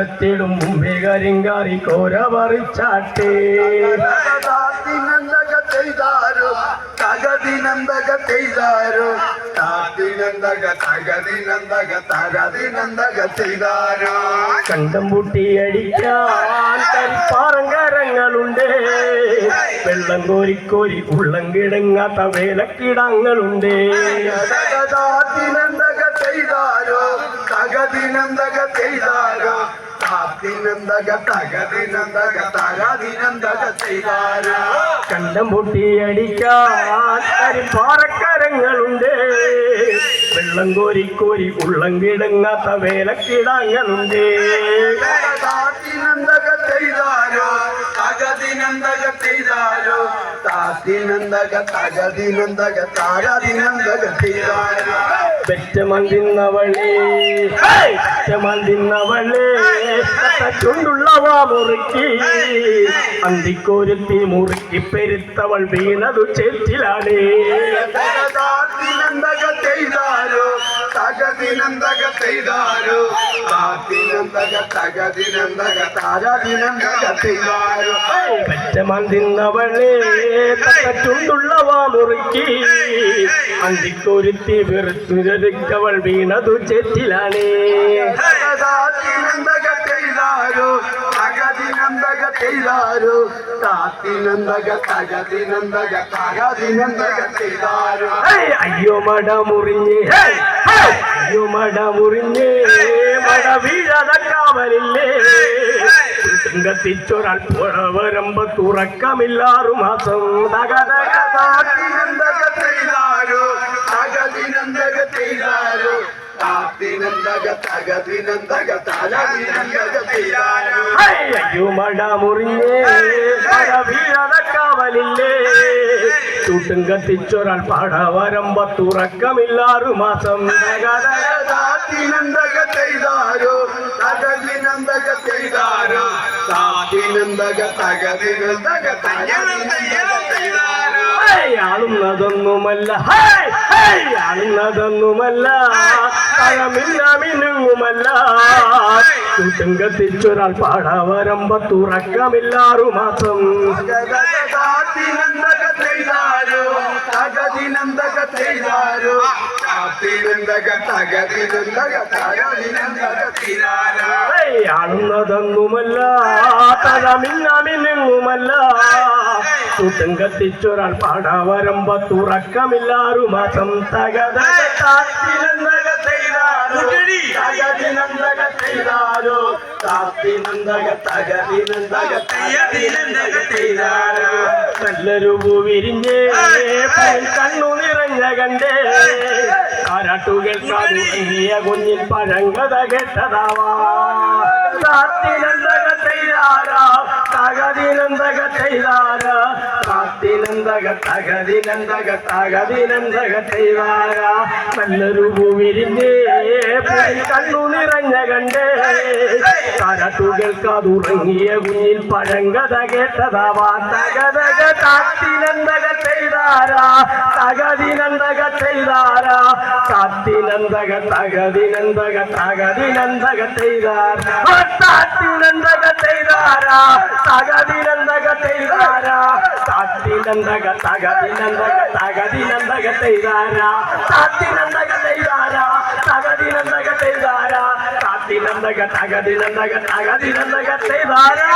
കാലത്തിടും മുമ്പേ കരിങ്കാറി കോര പറിച്ചാട്ടേ ചെയ്താരോ തകതിനന്തക ചെയ്താരോ തകതിനന്തക തകതിനന്തക ചെയ്താരോ കണ്ടം പൂട്ടി അടിക്കാൻ കരിപ്പാറങ്കരങ്ങളുണ്ട് വെള്ളം കോരിക്കോരി ഉള്ളം കിടങ്ങാത്ത വേലക്കിടങ്ങളുണ്ട്. താത്തിനന്തക ചെയ്താരോ തകതിനന്തക ചെയ്താരോ താത്തിനന്തക തകതിനന്തക തകതിനന്തക ചെയ്താരോ കണ്ടം പൊട്ടി അടിക്കാൻ കരിപ്പാറക്കരങ്ങളുണ്ട് വെള്ളം കോരിക്കോരി ഉള്ളം കിടങ്ങാത്ത വേലക്കിടങ്ങളുണ്ട്. താത്തിനന്തക ചെയ്താരോ തകതിനന്തക ചെയ്താരോ താത്തിനന്തക തകതിനന്തക താരതിനന്തക ചെയ്താരോ പെറ്റമന്തിന്നവളേ പെറ്റമന്തിന്നവളേ ചുണ്ടുള്ളവ മുറുക്കി അന്തിക്കോരുത്തി മുറുക്കി പെരുത്തവൾ വീണതു ചേറ്റിലാണേ. താത്തിനന്തക തകതിനന്തക ചെയ്താരോ. താത്തിനന്തക തകതിനന്തക താരതിനന്തക ചെയ്താരോ. പെറ്റമന്തിന്നവളേ ചുണ്ടുള്ളവ മുറുക്കി അന്തിക്കൊരുത്തി വെറുത്തുരക്കവൾ വീണതു ചെറ്റിലാണേ. ചെയ്താരോ താത്തിനന്തക തകതിനന്തക തകതിനന്തക ചെയ്താരോ. അയ്യോ മട മുറിഞ്ഞ് അയ്യോ മട മുറിഞ്ഞ് മട വീഴാത കാവലില്ലേ കത്തിച്ചൊരാൾ പുഴവരമ്പ തുറക്കമില്ലാറു മാസം. തക തക താത്തിനന്തക ചെയ്താരോ. തകതിനന്തക ചെയ്താരോ. താത്തിനന്തക തകതിനന്തക തകതിനന്തക ചെയ്താരോ. ഹേയ്, അയ്യോ മട മുറിഞ്ഞ് കാവലില്ലേ ചൂട്ടും കത്തിച്ചൊരാൾ പടവരമ്പ തുറക്കമില്ലാറു മാസം ചെയ്താരോ തകതിനന്തക ചെയ്താരോ താത്തിനന്തക തകതിനന്തക ആളുന്നതൊന്നുമല്ല ആളുന്നതൊന്നുമല്ല തഴമില്ല മിനുങ്ങുമല്ല. ചൂട്ടും കത്തിച്ചൊരാൾ പാടാവരമ്പ തുറക്കമില്ലാറു മാസം ചെയ്താരോ തകതിനന്തക ചെയ്താരോ തകതിനന്തക ആളുന്നതൊന്നുമല്ല പാടാവരമ്പ തുറക്കമില്ലാറു മാസം തകത തകതിനന്തക തകതിനന്തക ചെയ്താരോ നല്ലൊരു പൂ വിരിഞ്ഞേ കണ്ണു നിറഞ്ഞ കണ്ടേ. കാരാട്ടുകൾ കാതുങ്ങിയ കുഞ്ഞിൽ പഴങ്കത കേട്ടതാവാ താത്തി നന്ദക തകതിനന്തക തകതി നന്ദക തകതിനന്തക തകതിനന്തക ചെയ്താരാ നല്ലൊരു പൂ വിരിഞ്ഞേ പൈൻ കണ്ണു നിറഞ്ഞ കണ്ടേ. കാരാട്ടുകൾ കാതുറങ്ങിയ കുഞ്ഞിൽ പഴങ്കഥ കേട്ടതാവാ തകതക താത്തിനന്തക ചെയ്താരാ തകതിനന്തക ചെയ്താരാ താത്തിനന്തക തകതിനന്തക തകതിനന്തക ചെയ്താർ ആ താത്തിനന്തക ചെയ്താരാ തകതിനന്തക ചെയ്താരാ താത്തിനന്തക തകതിനന്തക തകതിനന്തക ചെയ്താരാ താത്തിനന്തക ചെയ്താരാ തകതിനന്തക ചെയ്താരാ താത്തിനന്തക തകതിനന്തക തകതിനന്തക ചെയ്താരാ